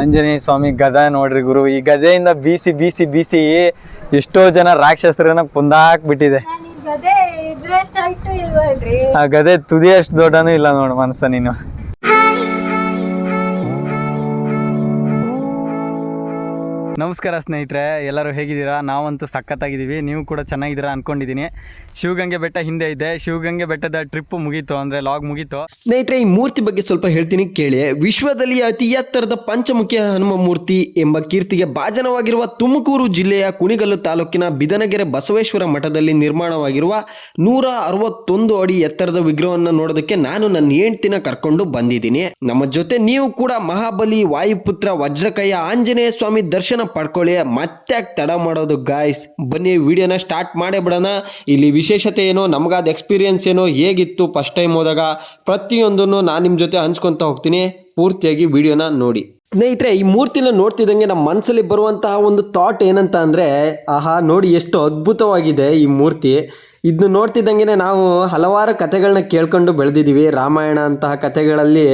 ಆಂಜನೇಯ ಸ್ವಾಮಿ ಗದ ನೋಡ್ರಿ ಗುರು. ಈ ಗದೆಯಿಂದ ಬೀಸಿ ಬೀಸಿ ಬೀಸಿ ಎಷ್ಟೋ ಜನ ರಾಕ್ಷಸರನ್ನ ಕುಂದಾಕ್ ಬಿಟ್ಟಿದೆ ಆ ಗದೆ ತುದಿ ಅಷ್ಟು ದೊಡ್ಡನೂ ಇಲ್ಲ ನೋಡು ಮನಸ್ಸ ನೀನು. ನಮಸ್ಕಾರ ಸ್ನೇಹಿತರೆ, ಎಲ್ಲರೂ ಹೇಗಿದ್ದೀರಾ? ನಾವಂತೂ ಸಖತ್ತಾಗಿದ್ದೀವಿ. ನೀವು ಕೂಡ ಚೆನ್ನಾಗಿದ್ದೀರಾ ಅನ್ಕೊಂಡಿದ್ದೀನಿ. ಶಿವಗಂಗೆ ಬೆಟ್ಟ ಹಿಂದೆ ಇದೆ. ಶಿವಗಂಗೆ ಬೆಟ್ಟದ ಟ್ರಿಪ್ ಮುಗೀತು, ಅಂದರೆ ಲಾಗ್ ಮುಗೀತು. ಸ್ನೇಹಿತರೆ, ಈ ಮೂರ್ತಿ ಬಗ್ಗೆ ಸ್ವಲ್ಪ ಹೇಳ್ತೀನಿ, ಕೇಳಿ. ವಿಶ್ವದಲ್ಲಿ ಅತಿ ಎತ್ತರದ ಪಂಚಮುಖಿ ಹನುಮ ಮೂರ್ತಿ ಎಂಬ ಕೀರ್ತಿಗೆ ಭಾಜನವಾಗಿರುವ ತುಮಕೂರು ಜಿಲ್ಲೆಯ ಕುಣಿಗಲ್ಲು ತಾಲೂಕಿನ ಬಿದನಗೆರೆ ಬಸವೇಶ್ವರ ಮಠದಲ್ಲಿ ನಿರ್ಮಾಣವಾಗಿರುವ ನೂರ ಅರವತ್ತೊಂದು ಅಡಿ ಎತ್ತರದ ವಿಗ್ರಹವನ್ನು ನೋಡೋದಕ್ಕೆ ನಾನು ನನ್ನ ಹೆಂಡ್ತಿನ ಕರ್ಕೊಂಡು ಬಂದಿದ್ದೀನಿ. ನಮ್ಮ ಜೊತೆ ನೀವು ಕೂಡ ಮಹಾಬಲಿ ವಾಯುಪುತ್ರ ವಜ್ರಕಯ್ಯ ಆಂಜನೇಯ ಸ್ವಾಮಿ ದರ್ಶನ ಪಡ್ಕೊಳ್ಳಿ ಮತ್ತೆ ತಡ ಮಾಡೋದು ಗಾಯ್ಸ್ ಬನ್ನಿ, ವಿಡಿಯೋನ ಸ್ಟಾರ್ಟ್ ಮಾಡೇ ಬಿಡೋಣ. ಇಲ್ಲಿ ವಿಶೇಷತೆ ಏನು, ನಮಗಾದ ಎಕ್ಸ್ಪೀರಿಯನ್ಸ್ ಏನೋ, ಹೇಗಿತ್ತು ಫಸ್ಟ್ ಟೈಮ್ ಹೋದಾಗ, ಪ್ರತಿಯೊಂದನ್ನು ನಾನು ನಿಮ್ಮ ಜೊತೆ ಹಂಚ್ಕೊತಾ ಹೋಗ್ತೀನಿ. ಪೂರ್ತಿಯಾಗಿ ವಿಡಿಯೋನ ನೋಡಿ. ಸ್ನೇಹಿತರೆ, ಈ ಮೂರ್ತಿನ ನೋಡ್ತಿದ್ದಂಗೆ ನಮ್ಮ ಮನಸ್ಸಲ್ಲಿ ಬರುವಂತಹ ಒಂದು ಥಾಟ್ ಏನಂತ ಅಂದರೆ, ಆಹಾ, ನೋಡಿ ಎಷ್ಟು ಅದ್ಭುತವಾಗಿದೆ ಈ ಮೂರ್ತಿ. ಇದನ್ನ ನೋಡ್ತಿದ್ದಂಗೆ ನಾವು ಹಲವಾರು ಕಥೆಗಳನ್ನ ಕೇಳ್ಕೊಂಡು ಬೆಳೆದಿದ್ದೀವಿ ರಾಮಾಯಣ ಅಂತಹ ಕಥೆಗಳಲ್ಲಿ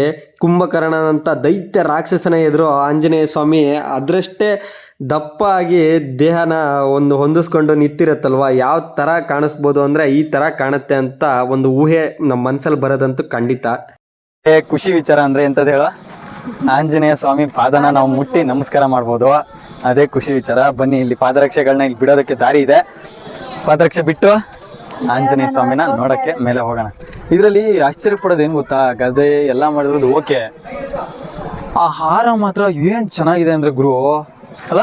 ಕುಂಭಕರ್ಣನಂತ ದೈತ್ಯ ರಾಕ್ಷಸನ ಎದುರು ಆಂಜನೇಯ ಸ್ವಾಮಿ ಅದರಷ್ಟೇ ದಪ್ಪ ಆಗಿ ದೇಹನ ಒಂದು ಹೊಂದಿಸ್ಕೊಂಡು ನಿಂತಿರತ್ತಲ್ವ? ಯಾವ ಥರ ಕಾಣಿಸ್ಬೋದು ಅಂದರೆ ಈ ಥರ ಕಾಣುತ್ತೆ ಅಂತ ಒಂದು ಊಹೆ ನಮ್ಮ ಮನಸ್ಸಲ್ಲಿ ಬರೋದಂತೂ ಖಂಡಿತ. ಖುಷಿ ವಿಚಾರ ಅಂದ್ರೆ ಎಂತದ್ ಹೇಳ? ಆಂಜನೇಯ ಸ್ವಾಮಿ ಪಾದನ ನಾವು ಮುಟ್ಟಿ ನಮಸ್ಕಾರ ಮಾಡ್ಬೋದು. ಅದೇ ಖುಷಿ ವಿಚಾರ. ಬನ್ನಿ, ಇಲ್ಲಿ ಪಾದರಕ್ಷೆಗಳನ್ನ ಇಲ್ಲಿ ಬಿಡೋದಕ್ಕೆ ದಾರಿ ಇದೆ. ಪಾದರಕ್ಷೆ ಬಿಟ್ಟು ಆಂಜನೇಯ ಸ್ವಾಮಿನ ನೋಡಕ್ಕೆ ಮೇಲೆ ಹೋಗೋಣ. ಇದರಲ್ಲಿ ಆಶ್ಚರ್ಯ ಪಡೋದು ಏನ್ ಗೊತ್ತಾ? ಗದೆ ಎಲ್ಲ ಮಾಡಿರೋದು ಓಕೆ. ಆ ಹಾರ ಮಾತ್ರ ಏನ್ ಚೆನ್ನಾಗಿದೆ ಅಂದ್ರೆ ಗುರು? ಅಲ್ಲ?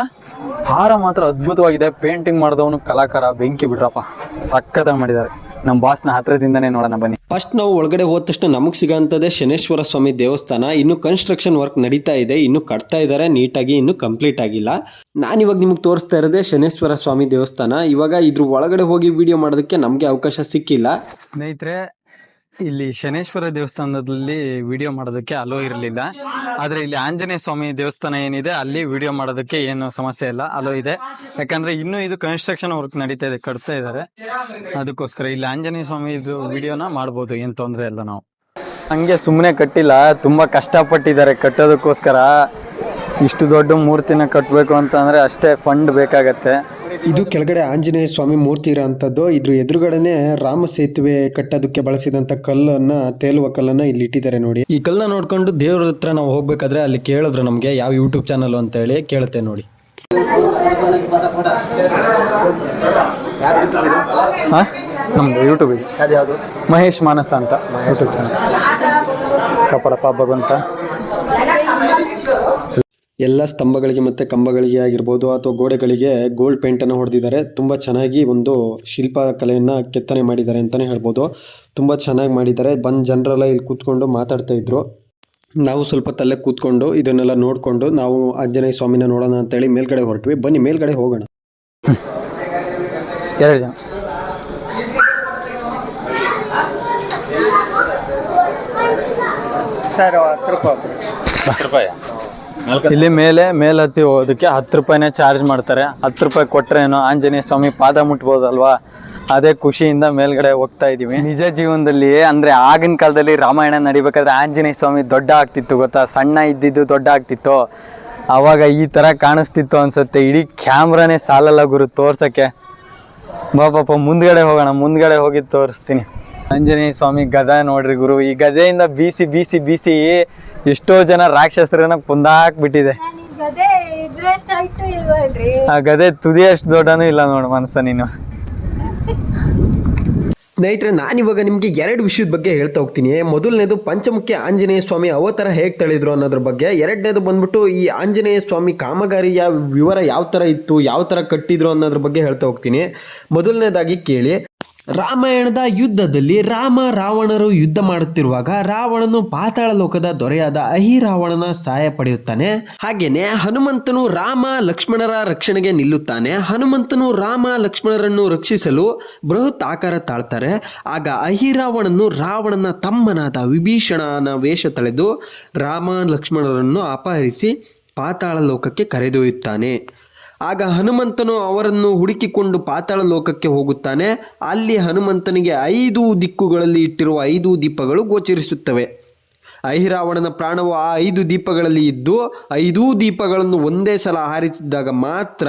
ಹಾರ ಮಾತ್ರ ಅದ್ಭುತವಾಗಿದೆ. ಪೇಂಟಿಂಗ್ ಮಾಡಿದವನು ಕಲಾಕಾರ ಬೆಂಕಿ ಬಿಡ್ರಪ್ಪ. ಸಕ್ಕತ್ತ ಮಾಡಿದ್ದಾರೆ. ನಮ್ಮ ಬಾಸ್ನ ಹತ್ರದಿಂದನೇ ನೋಡೋಣ ಬನ್ನಿ. ಫಸ್ಟ್ ನಾವು ಒಳಗಡೆ ಹೋದ ತಕ್ಷಣ ನಮಗೆ ಸಿಗೋಂಥದ್ದೇ ಶನೇಶ್ವರ ಸ್ವಾಮಿ ದೇವಸ್ಥಾನ. ಇನ್ನು ಕನ್ಸ್ಟ್ರಕ್ಷನ್ ವರ್ಕ್ ನಡೀತಾ ಇದೆ. ಇನ್ನು ಕಟ್ತಾ ಇದ್ದಾರೆ ನೀಟಾಗಿ ಇನ್ನು ಕಂಪ್ಲೀಟ್ ಆಗಿಲ್ಲ. ನಾನಿವಾಗ ನಿಮಗೆ ತೋರಿಸ್ತಾ ಇರೋದೇ ಶನೇಶ್ವರ ಸ್ವಾಮಿ ದೇವಸ್ಥಾನ. ಇವಾಗ ಇದ್ರ ಒಳಗಡೆ ಹೋಗಿ ವಿಡಿಯೋ ಮಾಡೋದಕ್ಕೆ ನಮಗೆ ಅವಕಾಶ ಸಿಕ್ಕಿಲ್ಲ. ಸ್ನೇಹಿತರೆ ಇಲ್ಲಿ ಶನೇಶ್ವರ ದೇವಸ್ಥಾನದಲ್ಲಿ ವಿಡಿಯೋ ಮಾಡೋದಕ್ಕೆ ಅಲೋ ಇರಲಿಲ್ಲ. ಆದ್ರೆ ಇಲ್ಲಿ ಆಂಜನೇಯ ಸ್ವಾಮಿ ದೇವಸ್ಥಾನ ಏನಿದೆ, ಅಲ್ಲಿ ವಿಡಿಯೋ ಮಾಡೋದಕ್ಕೆ ಏನು ಸಮಸ್ಯೆ ಇಲ್ಲ, ಅಲೋ ಇದೆ. ಯಾಕಂದ್ರೆ ಇನ್ನೂ ಇದು ಕನ್ಸ್ಟ್ರಕ್ಷನ್ ವರ್ಕ್ ನಡೀತಾ ಇದೆ, ಕಟ್ತಾ ಇದ್ದಾರೆ ಅದಕ್ಕೋಸ್ಕರ ಇಲ್ಲಿ ಆಂಜನೇಯ ಸ್ವಾಮಿ ಇದು ವಿಡಿಯೋನ ಮಾಡ್ಬೋದು, ಏನ್ ತೊಂದರೆ ಇಲ್ಲ ನಾವು. ಹಂಗೆ ಸುಮ್ಮನೆ ಕಟ್ಟಿಲ್ಲ, ತುಂಬಾ ಕಷ್ಟಪಟ್ಟಿದ್ದಾರೆ ಕಟ್ಟೋದಕ್ಕೋಸ್ಕರ. ಇಷ್ಟು ದೊಡ್ಡ ಮೂರ್ತಿನ ಕಟ್ಟಬೇಕು ಅಂತ ಅಂದ್ರೆ ಅಷ್ಟೇ ಫಂಡ್ ಬೇಕಾಗತ್ತೆ. ಇದು ಕೆಳಗಡೆ ಆಂಜನೇಯ ಸ್ವಾಮಿ ಮೂರ್ತಿ ಇರೋಂಥದ್ದು. ಇದ್ರ ಎದುರುಗಡೆನೆ ರಾಮ ಸೇತುವೆ ಕಟ್ಟೋದಕ್ಕೆ ಬಳಸಿದಂಥ ಕಲ್ಲನ್ನ ತೇಲುವ ಕಲ್ಲನ್ನ ಇಲ್ಲಿ ಇಟ್ಟಿದ್ದಾರೆ ನೋಡಿ. ಈ ಕಲ್ಲನ್ನ ನೋಡ್ಕೊಂಡು ದೇವ್ರ ಹತ್ರ ನಾವು ಹೋಗ್ಬೇಕಾದ್ರೆ ಅಲ್ಲಿ ಕೇಳಿದ್ರು ನಮಗೆ ಯಾವ ಯೂಟ್ಯೂಬ್ ಚಾನಲ್ ಅಂತ ಹೇಳಿ ಕೇಳುತ್ತೆ ನೋಡಿ. ಹಾ? ಯೂಟ್ಯೂಬ್ ಇದೆ. ಮಹೇಶ್ ಮಾನಸ ಅಂತ. ಯೂಟ್ಯೂಬ್ ಚಾನಲ್ ಕಪಡಪ್ಪ ಭಗವಂತ. ಎಲ್ಲ ಸ್ತಂಭಗಳಿಗೆ ಮತ್ತು ಕಂಬಗಳಿಗೆ ಆಗಿರ್ಬೋದು ಅಥವಾ ಗೋಡೆಗಳಿಗೆ ಗೋಲ್ಡ್ ಪೇಂಟನ್ನು ಹೊಡೆದಿದ್ದಾರೆ. ತುಂಬ ಚೆನ್ನಾಗಿ ಒಂದು ಶಿಲ್ಪ ಕಲೆಯನ್ನು ಕೆತ್ತನೆ ಮಾಡಿದ್ದಾರೆ ಅಂತಲೇ ಹೇಳ್ಬೋದು. ತುಂಬ ಚೆನ್ನಾಗಿ ಮಾಡಿದ್ದಾರೆ. ಬಂದು ಜನರೆಲ್ಲ ಇಲ್ಲಿ ಕೂತ್ಕೊಂಡು ಮಾತಾಡ್ತಾ ಇದ್ರು. ನಾವು ಸ್ವಲ್ಪ ತಲೆ ಕೂತ್ಕೊಂಡು ಇದನ್ನೆಲ್ಲ ನೋಡಿಕೊಂಡು ನಾವು ಆಂಜನೇಯ ಸ್ವಾಮಿನ ನೋಡೋಣ ಅಂತೇಳಿ ಮೇಲ್ಗಡೆ ಹೊರಟ್ವಿ. ಬನ್ನಿ ಮೇಲ್ಗಡೆ ಹೋಗೋಣ. ಎರಡು ಜನ. ಇಲ್ಲಿ ಮೇಲೆ ಮೇಲ್ ಹತ್ತಿ ಹೋಗೋದಕ್ಕೆ ಹತ್ತು ರೂಪಾಯಿನೇ ಚಾರ್ಜ್ ಮಾಡ್ತಾರೆ. ಹತ್ತು ರೂಪಾಯಿ ಕೊಟ್ರೇನು ಆಂಜನೇಯ ಸ್ವಾಮಿ ಪಾದ ಮುಟ್ಬೋದಲ್ವಾ? ಅದೇ ಖುಷಿಯಿಂದ ಮೇಲ್ಗಡೆ ಹೋಗ್ತಾ ಇದೀವಿ ನಿಜ ಜೀವನದಲ್ಲಿ ಅಂದ್ರೆ ಆಗಿನ ಕಾಲದಲ್ಲಿ ರಾಮಾಯಣ ನಡಿಬೇಕಾದ್ರೆ ಆಂಜನೇಯ ಸ್ವಾಮಿ ದೊಡ್ಡ ಆಗ್ತಿತ್ತು ಗೊತ್ತಾ? ಸಣ್ಣ ಇದ್ದಿದ್ದು ದೊಡ್ಡ ಆಗ್ತಿತ್ತು. ಅವಾಗ ಈ ತರ ಕಾಣಿಸ್ತಿತ್ತು ಅನ್ಸುತ್ತೆ. ಇಡೀ ಕ್ಯಾಮ್ರಾನೇ ಸಾಲಲ್ಲ ಗುರು ತೋರ್ಸಕ್ಕೆ. ಬಾ ಪಾಪ ಮುಂದ್ಗಡೆ ಹೋಗೋಣ ಮುಂದ್ಗಡೆ ಹೋಗಿ ತೋರಿಸ್ತೀನಿ. ಆಂಜನೇಯ ಸ್ವಾಮಿ ಗದ ನೋಡ್ರಿ ಗುರು. ಈ ಗದೆಯಿಂದ ಬೀಸಿ ಬೀಸಿ ಬೀಸಿ ಎಷ್ಟೋ ಜನ ರಾಕ್ಷಸರನ್ನ ಕುಂದಾಕ್ ಬಿಟ್ಟಿದೆ ಆ ಗದೆ ತುದಿ ಅಷ್ಟು ದೊಡ್ಡನೂ ಇಲ್ಲ ನೋಡು ಮನಸ್ಸ ನೀನು. ಸ್ನೇಹಿತರೆ ನಾನಿವಾಗ ನಿಮಗೆ ಎರಡು ವಿಷಯದ ಬಗ್ಗೆ ಹೇಳ್ತಾ ಹೋಗ್ತೀನಿ. ಮೊದಲನೇದು ಪಂಚಮುಖಿ ಆಂಜನೇಯ ಸ್ವಾಮಿ ಅವತಾರ ಹೇಗೆ ತಳಿದ್ರು ಅನ್ನೋದ್ರ ಬಗ್ಗೆ. ಎರಡನೇದು ಬಂದ್ಬಿಟ್ಟು ಈ ಆಂಜನೇಯ ಸ್ವಾಮಿ ಕಾಮಗಾರಿಯ ವಿವರ ಯಾವ ಥರ ಇತ್ತು ಯಾವ ಥರ ಕಟ್ಟಿದ್ರು ಅನ್ನೋದ್ರ ಬಗ್ಗೆ ಹೇಳ್ತಾ ಹೋಗ್ತೀನಿ. ಮೊದಲನೇದಾಗಿ ಕೇಳಿ. ರಾಮಾಯಣದ ಯುದ್ಧದಲ್ಲಿ ರಾಮ ರಾವಣರು ಯುದ್ಧ ಮಾಡುತ್ತಿರುವಾಗ ರಾವಣನು ಪಾತಾಳ ಲೋಕದ ದೊರೆಯಾದ ಅಹಿರಾವಣನ ಸಹಾಯ ಪಡೆಯುತ್ತಾನೆ. ಹಾಗೇನೆ ಹನುಮಂತನು ರಾಮ ಲಕ್ಷ್ಮಣರ ರಕ್ಷಣೆಗೆ ನಿಲ್ಲುತ್ತಾನೆ. ಹನುಮಂತನು ರಾಮ ಲಕ್ಷ್ಮಣರನ್ನು ರಕ್ಷಿಸಲು ಬೃಹತ್ ಆಕಾರ ತಾಳ್ತಾರೆ. ಆಗ ಅಹಿರಾವಣನು ರಾವಣನ ತಮ್ಮನಾದ ವಿಭೀಷಣನ ವೇಷ ತಳೆದು ರಾಮ ಲಕ್ಷ್ಮಣರನ್ನು ಅಪಹರಿಸಿ ಪಾತಾಳ ಲೋಕಕ್ಕೆ ಕರೆದೊಯ್ಯುತ್ತಾನೆ. ಆಗ ಹನುಮಂತನು ಅವರನ್ನು ಹುಡುಕಿಕೊಂಡು ಪಾತಾಳ ಲೋಕಕ್ಕೆ ಹೋಗುತ್ತಾನೆ. ಅಲ್ಲಿ ಹನುಮಂತನಿಗೆ ಐದು ದಿಕ್ಕುಗಳಲ್ಲಿ ಇಟ್ಟಿರುವ ಐದು ದೀಪಗಳು ಗೋಚರಿಸುತ್ತವೆ. ಐಹಿರಾವಣನ ಪ್ರಾಣವು ಆ ಐದು ದೀಪಗಳಲ್ಲಿ ಇದ್ದು, ಐದೂ ದೀಪಗಳನ್ನು ಒಂದೇ ಸಲ ಹಾರಿಸಿದಾಗ ಮಾತ್ರ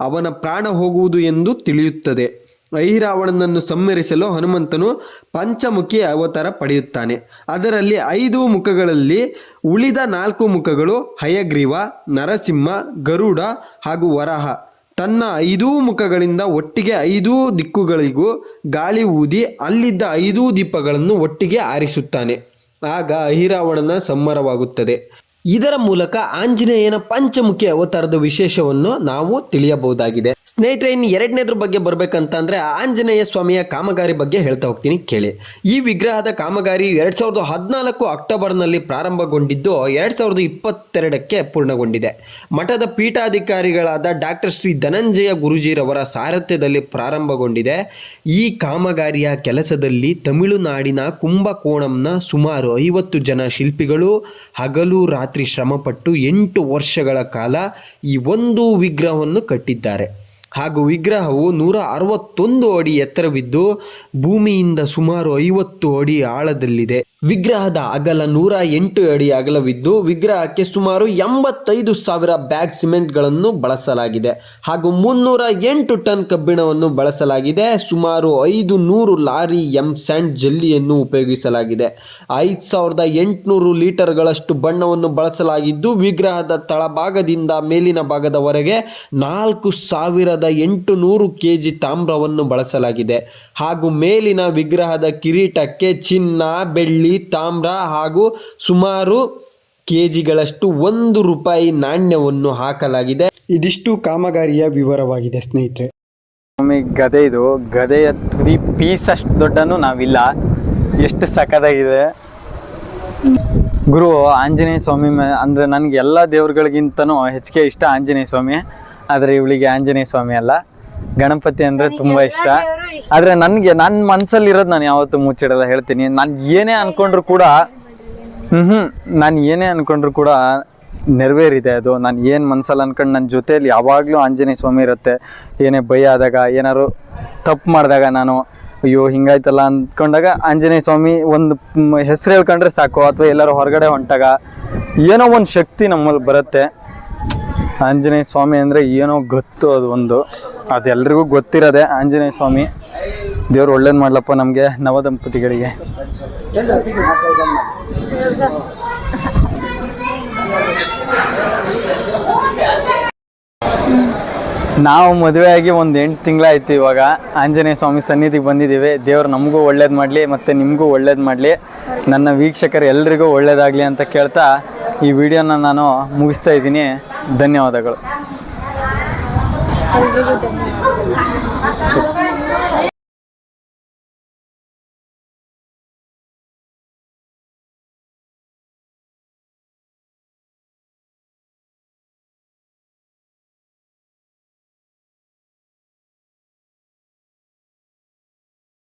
ಅವನ ಪ್ರಾಣ ಹೋಗುವುದು ಎಂದು ತಿಳಿಯುತ್ತದೆ. ಐಹಿರಾವಣನನ್ನು ಸಂಹರಿಸಲು ಹನುಮಂತನು ಪಂಚಮುಖಿ ಅವತಾರ ಪಡೆಯುತ್ತಾನೆ. ಅದರಲ್ಲಿ ಐದು ಮುಖಗಳಲ್ಲಿ ಉಳಿದ ನಾಲ್ಕು ಮುಖಗಳು ಹಯಗ್ರೀವ, ನರಸಿಂಹ, ಗರುಡ ಹಾಗೂ ವರಾಹ. ತನ್ನ ಐದೂ ಮುಖಗಳಿಂದ ಒಟ್ಟಿಗೆ ಐದೂ ದಿಕ್ಕುಗಳಿಗೂ ಗಾಳಿ ಊದಿ ಅಲ್ಲಿದ್ದ ಐದೂ ದೀಪಗಳನ್ನು ಒಟ್ಟಿಗೆ ಆರಿಸುತ್ತಾನೆ. ಆಗ ಅಹಿರಾವಣನ ಸಂಹಾರವಾಗುತ್ತದೆ. ಇದರ ಮೂಲಕ ಆಂಜನೇಯನ ಪಂಚಮುಖಿ ಅವತಾರದ ವಿಶೇಷವನ್ನು ನಾವು ತಿಳಿಯಬಹುದಾಗಿದೆ. ಸ್ನೇಹಿತರೆ, ಇನ್ನು ಎರಡನೇದ್ರ ಬಗ್ಗೆ ಬರ್ಬೇಕಂತಂದ್ರೆ ಆಂಜನೇಯ ಸ್ವಾಮಿಯ ಕಾಮಗಾರಿ ಬಗ್ಗೆ ಹೇಳ್ತಾ ಹೋಗ್ತೀನಿ, ಕೇಳಿ. ಈ ವಿಗ್ರಹದ ಕಾಮಗಾರಿ ಎರಡ್ ಸಾವಿರದ ಹದಿನಾಲ್ಕು ಅಕ್ಟೋಬರ್ನಲ್ಲಿ ಪ್ರಾರಂಭಗೊಂಡಿದ್ದು ಎರಡ್ ಸಾವಿರದ ಇಪ್ಪತ್ತೆರಡಕ್ಕೆ ಪೂರ್ಣಗೊಂಡಿದೆ. ಮಠದ ಪೀಠಾಧಿಕಾರಿಗಳಾದ ಡಾಕ್ಟರ್ ಶ್ರೀ ಧನಂಜಯ ಗುರುಜಿರವರ ಸಾರಥ್ಯದಲ್ಲಿ ಪ್ರಾರಂಭಗೊಂಡಿದೆ. ಈ ಕಾಮಗಾರಿಯ ಕೆಲಸದಲ್ಲಿ ತಮಿಳುನಾಡಿನ ಕುಂಭಕೋಣಂನ ಸುಮಾರು ಐವತ್ತು ಜನ ಶಿಲ್ಪಿಗಳು ಹಗಲು ರಾತ್ರಿ ಶ್ರಮಪಟ್ಟು ಎಂಟು ವರ್ಷಗಳ ಕಾಲ ಈ ಒಂದು ವಿಗ್ರಹವನ್ನು ಕಟ್ಟಿದ್ದಾರೆ. ಹಾಗೂ ವಿಗ್ರಹವು ನೂರ ಅರವತ್ತೊಂದು ಅಡಿ ಎತ್ತರವಿದ್ದು ಭೂಮಿಯಿಂದ ಸುಮಾರು ಐವತ್ತು ಅಡಿ ಆಳದಲ್ಲಿದೆ. ವಿಗ್ರಹದ ಅಗಲ ನೂರ ಎಂಟು ಅಡಿ ಅಗಲವಿದ್ದು, ವಿಗ್ರಹಕ್ಕೆ ಸುಮಾರು ಎಂಬತ್ತೈದು ಸಾವಿರ ಬ್ಯಾಗ್ ಸಿಮೆಂಟ್ಗಳನ್ನು ಬಳಸಲಾಗಿದೆ ಹಾಗೂ ಮುನ್ನೂರ ಎಂಟು ಟನ್ ಕಬ್ಬಿಣವನ್ನು ಬಳಸಲಾಗಿದೆ. ಸುಮಾರು ಐದು ನೂರು ಲಾರಿ ಎಂ ಸ್ಯಾಂಡ್ ಜಲ್ಲಿಯನ್ನು ಉಪಯೋಗಿಸಲಾಗಿದೆ. ಐದು ಸಾವಿರದ ಎಂಟುನೂರು ಲೀಟರ್ಗಳಷ್ಟು ಬಣ್ಣವನ್ನು ಬಳಸಲಾಗಿದ್ದು, ವಿಗ್ರಹದ ತಳಭಾಗದಿಂದ ಮೇಲಿನ ಭಾಗದವರೆಗೆ ನಾಲ್ಕು ಸಾವಿರದ ಎಂಟು ನೂರು ಕೆ ಜಿ ತಾಮ್ರವನ್ನು ಬಳಸಲಾಗಿದೆ ಹಾಗೂ ಮೇಲಿನ ವಿಗ್ರಹದ ಕಿರೀಟಕ್ಕೆ ಚಿನ್ನ, ಬೆಳ್ಳಿ ತಾಮ್ರ ಹಾಗೂ ಸುಮಾರು ಕೆಜಿಗಳಷ್ಟು ಒಂದು ರೂಪಾಯಿ ನಾಣ್ಯವನ್ನು ಹಾಕಲಾಗಿದೆ. ಇದಿಷ್ಟು ಕಾಮಗಾರಿಯ ವಿವರವಾಗಿದೆ ಸ್ನೇಹಿತರೆ. ಸ್ವಾಮಿ ಗದೆ ಇದು. ಗದೆಯ ತುದಿ ಪೀಸ್ ಅಷ್ಟು ದೊಡ್ಡನು ನಾವಿಲ್ಲ. ಎಷ್ಟು ಸಖತ್ತಾಗಿದೆ. ಗುರು ಆಂಜನೇಯ ಸ್ವಾಮಿ ಮೇ ಅಂದರೆ ನನಗೆ ಎಲ್ಲ ದೇವ್ರುಗಳಿಗಿಂತನೂ ಹೆಚ್ಚಿಗೆ ಇಷ್ಟ ಆಂಜನೇಯ ಸ್ವಾಮಿ. ಆದರೆ ಇವಳಿಗೆ ಆಂಜನೇಯ ಸ್ವಾಮಿ ಅಲ್ಲ. ಗಣಪತಿ ಅಂದ್ರೆ ತುಂಬಾ ಇಷ್ಟ. ಆದ್ರೆ ನನ್ಗೆ ನನ್ನ ಮನಸ್ಸಲ್ಲಿ ಇರೋದು ನಾನು ಯಾವತ್ತೂ ಮುಚ್ಚಿಡಲ್ಲ ಹೇಳ್ತೀನಿ. ನಾನು ಏನೇ ಅನ್ಕೊಂಡ್ರು ಕೂಡ ಹ್ಮ್ ಹ್ಞೂ ನಾನು ಏನೇ ಅನ್ಕೊಂಡ್ರು ಕೂಡ ನೆರವೇರಿದೆ ಅದು. ನಾನು ಏನು ಮನ್ಸಲ್ಲಿ ಅನ್ಕೊಂಡು ನನ್ನ ಜೊತೆಯಲ್ಲಿ ಯಾವಾಗಲೂ ಆಂಜನೇಯ ಸ್ವಾಮಿ ಇರುತ್ತೆ. ಏನೇ ಭಯ ಆದಾಗ ಏನಾದ್ರು ತಪ್ಪು ಮಾಡಿದಾಗ ನಾನು ಅಯ್ಯೋ ಹಿಂಗಾಯ್ತಲ್ಲ ಅಂದ್ಕೊಂಡಾಗ ಆಂಜನೇಯ ಸ್ವಾಮಿ ಒಂದು ಹೆಸರು ಹೇಳ್ಕೊಂಡ್ರೆ ಸಾಕು. ಅಥವಾ ಎಲ್ಲರೂ ಹೊರಗಡೆ ಹೊಂಟಾಗ ಏನೋ ಒಂದು ಶಕ್ತಿ ನಮ್ಮಲ್ಲಿ ಬರುತ್ತೆ. ಆಂಜನೇಯ ಸ್ವಾಮಿ ಅಂದರೆ ಏನೋ ಗೊತ್ತು ಅದು ಒಂದು. ಅದೆಲ್ರಿಗೂ ಗೊತ್ತಿರೋದೆ ಆಂಜನೇಯ ಸ್ವಾಮಿ. ದೇವ್ರು ಒಳ್ಳೇದು ಮಾಡ್ಲಪ್ಪ ನಮಗೆ ನವದಂಪತಿಗಳಿಗೆ ನಾವು ಮದುವೆ ಆಗಿ ಒಂದು ಎಂಟು ತಿಂಗಳಾಯ್ತು ಇವಾಗ. ಆಂಜನೇಯ ಸ್ವಾಮಿ ಸನ್ನಿಧಿಗೆ ಬಂದಿದ್ದೀವಿ ದೇವರು ನಮಗೂ ಒಳ್ಳೇದು ಮಾಡಲಿ ಮತ್ತು ನಿಮಗೂ ಒಳ್ಳೇದು ಮಾಡಲಿ. ನನ್ನ ವೀಕ್ಷಕರು ಎಲ್ರಿಗೂ ಒಳ್ಳೇದಾಗಲಿ ಅಂತ ಕೇಳ್ತಾ ಈ ವಿಡಿಯೋನ ನಾನು ಮುಗಿಸ್ತಾ ಇದ್ದೀನಿ. ಧನ್ಯವಾದಗಳು.